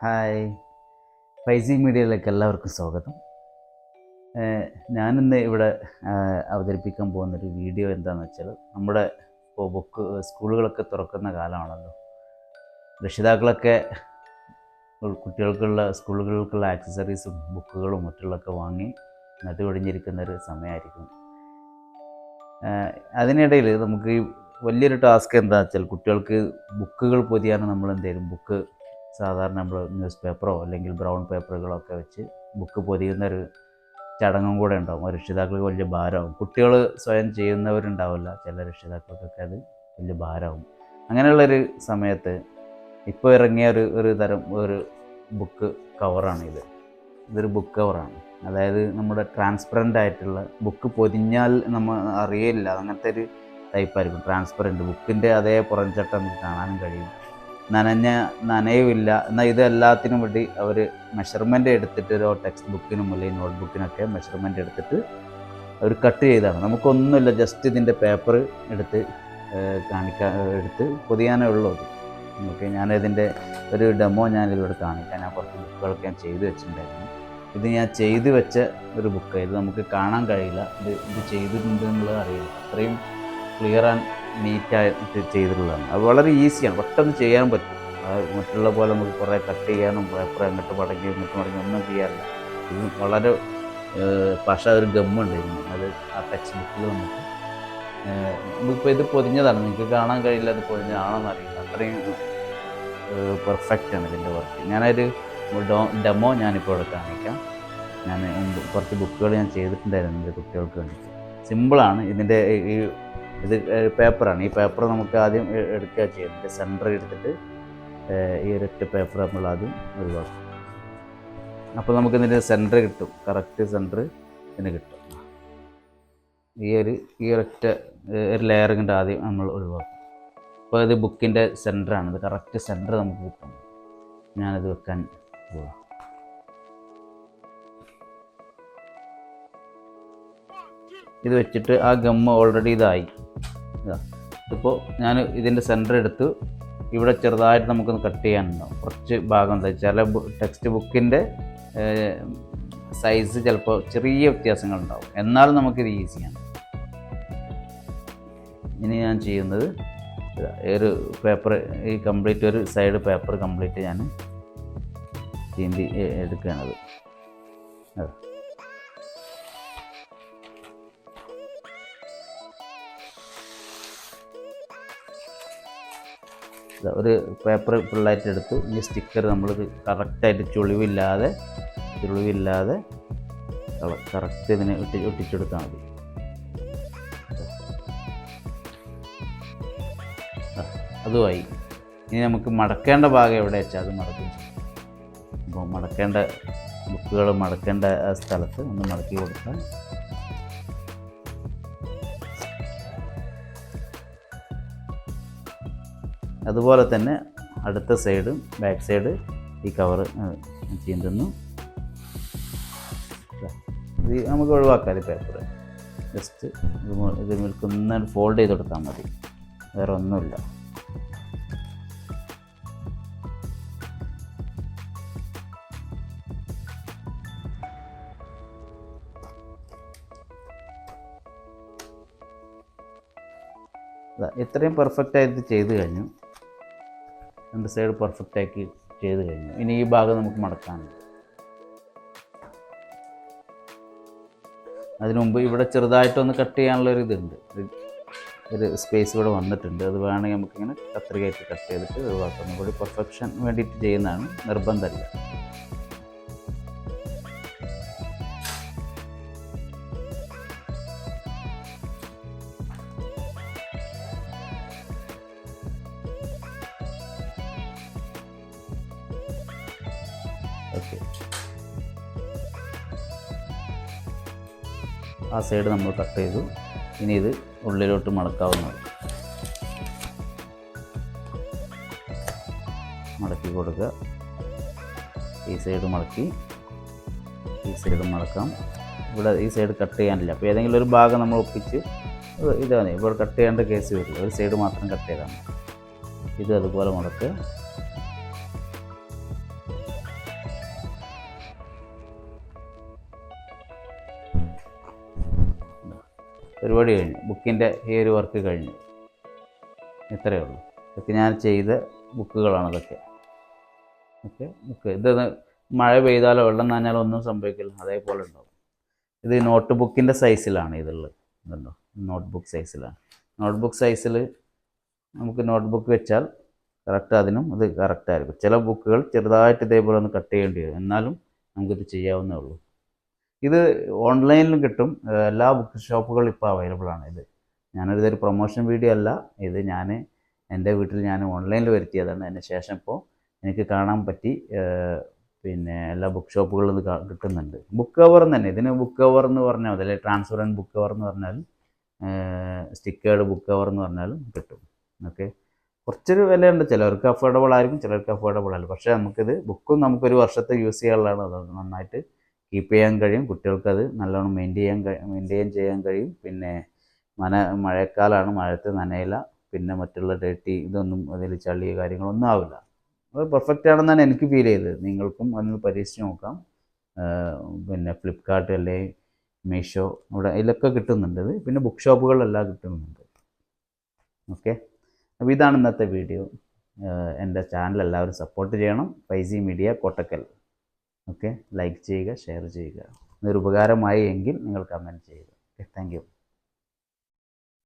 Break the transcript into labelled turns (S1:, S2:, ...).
S1: Hi. Faizy മീഡിയയിലേക്ക് എല്ലാവർക്കും സ്വാഗതം. ഞാനിന്ന് ഇവിടെ അവതരിപ്പിക്കാൻ പോകുന്നൊരു വീഡിയോ എന്താണെന്ന് വെച്ചാൽ നമ്മുടെ ഇപ്പോൾ ബുക്ക് സ്കൂളുകളൊക്കെ തുറക്കുന്ന കാലമാണല്ലോ. രക്ഷിതാക്കളൊക്കെ കുട്ടികൾക്കുള്ള സ്കൂളുകൾക്കുള്ള ആക്സസറീസും ബുക്കുകളും മറ്റുള്ളതൊക്കെ വാങ്ങി നടുവടിഞ്ഞിരിക്കുന്ന ഒരു സമയമായിരിക്കും അതിനിടയിൽ നമുക്ക് ഈ വലിയൊരു ടാസ്ക് എന്താ വെച്ചാൽ കുട്ടികൾക്ക് ബുക്കുകൾ പൊതിയാണ് നമ്മൾ എന്തെങ്കിലും ബുക്ക് സാധാരണ നമ്മൾ ന്യൂസ് പേപ്പറോ അല്ലെങ്കിൽ ബ്രൗൺ പേപ്പറുകളോ ഒക്കെ വെച്ച് ബുക്ക് പൊതിയുന്ന ഒരു ചടങ്ങും കൂടെ ഉണ്ടാവും. രക്ഷിതാക്കൾക്ക് വലിയ ഭാരമാവും. കുട്ടികൾ സ്വയം ചെയ്യുന്നവരുണ്ടാവില്ല. ചില രക്ഷിതാക്കൾക്കൊക്കെ അത് വലിയ ഭാരമാവും. അങ്ങനെയുള്ളൊരു സമയത്ത് ഇപ്പോൾ ഇറങ്ങിയ ഒരു ഒരു തരം ഒരു ബുക്ക് കവറാണ് ഇത് ഇതൊരു ബുക്ക് കവറാണ്. അതായത് നമ്മുടെ ട്രാൻസ്പെറന്റ് ആയിട്ടുള്ള ബുക്ക് പൊതിഞ്ഞാൽ നമ്മൾ അറിയില്ല അങ്ങനത്തെ ഒരു ടൈപ്പായിരിക്കും. ട്രാൻസ്പെറന്റ് ബുക്കിന്റെ അതേ പുറംചട്ടം നമുക്ക് കാണാനും കഴിയും. നനഞ്ഞ നനയുമില്ല. എന്നാൽ ഇത് എല്ലാത്തിനും വേണ്ടി അവർ മെഷർമെന്റ് എടുത്തിട്ട് ഒരു ടെക്സ്റ്റ് ബുക്കിനും അല്ലെങ്കിൽ നോട്ട് ബുക്കിനൊക്കെ മെഷർമെന്റ് എടുത്തിട്ട് അവർ കട്ട് ചെയ്താണ് നമുക്കൊന്നുമില്ല ജസ്റ്റ് ഇതിന്റെ പേപ്പർ എടുത്ത് കാണിക്കാൻ എടുത്ത് പൊതിയാനേ ഉള്ളൂ ഓക്കെ ഞാനിതിന്റെ ഒരു ഡെമോ ഞാനിതിലൂടെ കാണിക്കാൻ ഞാൻ കുറച്ച് ബുക്കുകളൊക്കെ ഞാൻ ചെയ്ത് വെച്ചിട്ടുണ്ടായിരുന്നു. ഇത് ഞാൻ ചെയ്തു വെച്ച ഒരു ബുക്ക് ഇത് നമുക്ക് കാണാൻ കഴിയില്ല. ഇത് ഇത് ചെയ്തിട്ടുണ്ട് എന്നുള്ളത് അറിയില്ല. അത്രയും ക്ലിയർ ആൻഡ് നീറ്റായിട്ട് ചെയ്തിട്ടുള്ളതാണ്. അത് വളരെ ഈസിയാണ് പെട്ടെന്ന് ചെയ്യാൻ പറ്റും. മറ്റുള്ള പോലെ നമുക്ക് കുറേ കട്ട് ചെയ്യാനും പേപ്പർ അങ്ങോട്ട് മടങ്ങി ഇങ്ങോട്ട് മടങ്ങി ഒന്നും ചെയ്യാറില്ല. ഇത് വളരെ പക്ഷേ ഒരു ഗമ്മുണ്ട് ഇതിന് അത് ആ ടെക്സ്റ്റ് ബുക്കിൽ വന്നിട്ട്. ഇപ്പോൾ ഇത് പൊതിഞ്ഞതാണ്. നിങ്ങൾക്ക് കാണാൻ കഴിയില്ല അത് പൊതിഞ്ഞതാണെന്ന് അറിയില്ല. അത്രയും പെർഫെക്റ്റ് ആണ് ഇതിന്റെ വർക്ക് ഞാനൊരു ഡെമോ ഞാനിപ്പോൾ ഇവിടെ കാണിക്കാം. ഞാൻ കുറച്ച് ബുക്കുകൾ ഞാൻ ചെയ്തിട്ടുണ്ടായിരുന്നു എന്റെ കുട്ടികൾക്ക് വേണ്ടിയിട്ട്. സിമ്പിളാണ് ഇതിന്റെ ഈ ഇത് പേപ്പറാണ്. ഈ പേപ്പർ നമുക്ക് ആദ്യം എടുക്കുക ചെയ്യുന്നത് സെന്റർ എടുത്തിട്ട് ഈ ഒരൊറ്റ പേപ്പർ നമ്മൾ ആദ്യം ഒഴിവാക്കും. അപ്പോൾ നമുക്ക് ഇതിന്റെ സെന്റർ കിട്ടും. കറക്റ്റ് സെന്റർ ഇതിന് കിട്ടും. ഈ ഒരു ഈ ഒരൊറ്റ ഒരു ലെയർ ആദ്യം നമ്മൾ ഒഴിവാക്കും. അപ്പോൾ ഇത് ബുക്കിന്റെ സെന്ററാണ്. ഇത് കറക്റ്റ് സെന്റർ നമുക്ക് കിട്ടും. ഞാനത് വെക്കാൻ പോവാം. ഇത് വെച്ചിട്ട് ആ ഗമ്മ് ഓൾറെഡി ഇതായി. ഇതാ ഇപ്പോൾ ഞാൻ ഇതിന്റെ സെന്റർ എടുത്ത് ഇവിടെ ചെറുതായിട്ട് നമുക്കൊന്ന് കട്ട് ചെയ്യാനുണ്ടാവും. കുറച്ച് ഭാഗം ചില ടെക്സ്റ്റ് ബുക്കിന്റെ സൈസ് ചിലപ്പോൾ ചെറിയ വ്യത്യാസങ്ങളുണ്ടാവും. എന്നാലും നമുക്കിത് ഈസിയാണ് ഇനി ഞാൻ ചെയ്യുന്നത് ഒരു പേപ്പർ ഈ കംപ്ലീറ്റ് ഒരു സൈഡ് പേപ്പർ കംപ്ലീറ്റ് ഞാൻ ചീന്തി എടുക്കുകയാണത്. അതെ ഒരു പേപ്പർ ഫുള്ളായിട്ട് എടുത്ത്. ഈ സ്റ്റിക്കർ നമ്മൾ കറക്റ്റായിട്ട് ചുളിവില്ലാതെ ചുളിവില്ലാതെ കറക്റ്റ് ഇതിനെ ഒട്ടി ഒട്ടിച്ചെടുത്താൽ മതി. അതുമായി. ഇനി നമുക്ക് മടക്കേണ്ട ഭാഗം എവിടെ വെച്ചാൽ അത് മടക്കും. അപ്പോൾ മടക്കേണ്ട ബുക്കുകൾ മടക്കേണ്ട സ്ഥലത്ത് ഒന്ന് മടക്കി കൊടുത്താൽ അതുപോലെ തന്നെ അടുത്ത സൈഡും ബാക്ക് സൈഡ് ഈ കവർ ചീന്തുന്നു ഇത് നമുക്ക് ഒഴിവാക്കാം ഈ പേപ്പർ ജസ്റ്റ് ഇത് ഇത് നിൽക്കുന്ന ഫോൾഡ് ചെയ്ത് കൊടുത്താൽ മതി. വേറെ ഒന്നുമില്ല. ഇത്രയും പെർഫെക്റ്റ് ആയിട്ട് ചെയ്ത് കഴിഞ്ഞു. രണ്ട് സൈഡ് പെർഫെക്റ്റ് ആക്കി ചെയ്ത് കഴിഞ്ഞു. ഇനി ഈ ഭാഗം നമുക്ക് മടക്കാനുണ്ട് അതിനു മുമ്പ് ഇവിടെ ചെറുതായിട്ടൊന്ന് കട്ട് ചെയ്യാനുള്ള ഒരു ഇതുണ്ട്. ഒരു സ്പേസ് ഇവിടെ വന്നിട്ടുണ്ട്. അത് വേണമെങ്കിൽ നമുക്കിങ്ങനെ കത്രികയായിട്ട് കട്ട് ചെയ്തിട്ട് ഒഴിവാക്കാം. കൂടി പെർഫെക്ഷൻ വേണ്ടിയിട്ട് ചെയ്യുന്നതാണ് നിർബന്ധമല്ല. ആ സൈഡ് നമ്മൾ കട്ട് ചെയ്തു. ഇനി ഇത് ഉള്ളിലോട്ട് മടക്കാവുന്നതാണ്. മടക്കി കൊടുക്കുക. ഈ സൈഡ് മടക്കി ഈ സൈഡ് മടക്കാം. ഇവിടെ ഈ സൈഡ് കട്ട് ചെയ്യാനില്ല. അപ്പോൾ ഏതെങ്കിലും ഒരു ഭാഗം നമ്മൾ ഒപ്പിച്ച് ഇത് ഇതാണ് ഇവിടെ കട്ട് ചെയ്യേണ്ട കേസ് വരില്ല. ഒരു സൈഡ് മാത്രം കട്ട് ചെയ്താൽ ഇത് അതുപോലെ മടക്കുക. പരിപാടി കഴിഞ്ഞു. ബുക്കിന്റെ ഒരു വർക്ക് കഴിഞ്ഞു. ഇത്രയേ ഉള്ളൂ. ഇതൊക്കെ ഞാൻ ചെയ്ത ബുക്കുകളാണ് ഇതൊക്കെ. Okay book. ഇത് മഴ പെയ്താലോ വെള്ളം നനഞ്ഞാലോ ഒന്നും സംഭവിക്കില്ല. അതേപോലെ ഉണ്ടാവും. ഇത് നോട്ട് ബുക്കിന്റെ സൈസിലാണ് ഇതുള്ളത്. ഇതുണ്ടോ? നോട്ട് ബുക്ക് സൈസിലാണ്. നോട്ട് ബുക്ക് സൈസിൽ നമുക്ക് നോട്ട് ബുക്ക് വെച്ചാൽ കറക്റ്റ് അതിനും ഇത് കറക്റ്റായിരിക്കും. ചില ബുക്കുകൾ ചെറുതായിട്ട് ഇതേപോലെ ഒന്ന് കട്ട് ചെയ്യേണ്ടി വരും. എന്നാലും നമുക്കിത് ചെയ്യാവുന്നേ ഉള്ളൂ. ഇത് ഓൺലൈനിലും കിട്ടും. എല്ലാ ബുക്ക് ഷോപ്പുകളും ഇപ്പോൾ അവൈലബിൾ ആണ്. ഇത് ഞാനൊരു ഇതൊരു പ്രൊമോഷൻ വീഡിയോ അല്ല. ഇത് ഞാൻ എന്റെ വീട്ടിൽ ഞാൻ ഓൺലൈനിൽ വരുത്തിയതാണ്. അതിന് ശേഷം ഇപ്പോൾ എനിക്ക് കാണാൻ പറ്റി. പിന്നെ എല്ലാ ബുക്ക് ഷോപ്പുകളിലും കിട്ടുന്നുണ്ട്. ബുക്ക് കവർ തന്നെ. ഇതിന് ബുക്ക് കവർ എന്ന് പറഞ്ഞാൽ മതി. അല്ലെങ്കിൽ ട്രാൻസ്പെറന്റ് ബുക്ക് കവർ എന്ന് പറഞ്ഞാൽ സ്റ്റിക്കേർഡ് ബുക്ക് കവർ എന്ന് പറഞ്ഞാലും കിട്ടും. ഓക്കെ കുറച്ചൊരു വിലയുണ്ട്. ചിലർക്ക് അഫോർഡബിൾ ആയിരിക്കും ചിലർക്ക് അഫോർഡബിൾ അല്ല. പക്ഷേ നമുക്കിത് ബുക്കും നമുക്കൊരു വർഷത്തെ യൂസ് ചെയ്യാനുള്ളതാണ്. അത് നന്നായിട്ട് കീപ്പ് ചെയ്യാൻ കഴിയും. കുട്ടികൾക്കത് നല്ലോണം മെയിന്റെയിൻ മെയിന്റെയിൻ ചെയ്യാൻ കഴിയും. പിന്നെ മന മഴക്കാലമാണ് മഴത്ത് നനയില്ല പിന്നെ മറ്റുള്ള ഡേട്ടി ഇതൊന്നും അതിൽ ചളി കാര്യങ്ങളൊന്നും ആവില്ല. അത് പെർഫെക്റ്റ് ആണെന്നാണ് എനിക്ക് ഫീൽ ചെയ്തത്. നിങ്ങൾക്കും ഒന്ന് പരീക്ഷിച്ച് നോക്കാം. പിന്നെ ഫ്ലിപ്കാർട്ട് അല്ലേ മീഷോ ഇവിടെ ഇതിലൊക്കെ കിട്ടുന്നുണ്ട് പിന്നെ ബുക്ക് ഷോപ്പുകളിലെല്ലാം കിട്ടുന്നുണ്ട്. ഓക്കെ അപ്പോൾ ഇതാണ് ഇന്നത്തെ വീഡിയോ എന്റെ ചാനൽ എല്ലാവരും സപ്പോർട്ട് ചെയ്യണം. Faizy media Kottakkal. Okay? Like ചെയ്യുക ഷെയർ ചെയ്യുക. ഇതൊരു ഉപകാരമായി എങ്കിൽ നിങ്ങൾ കമന്റ് ചെയ്യുക. Okay thank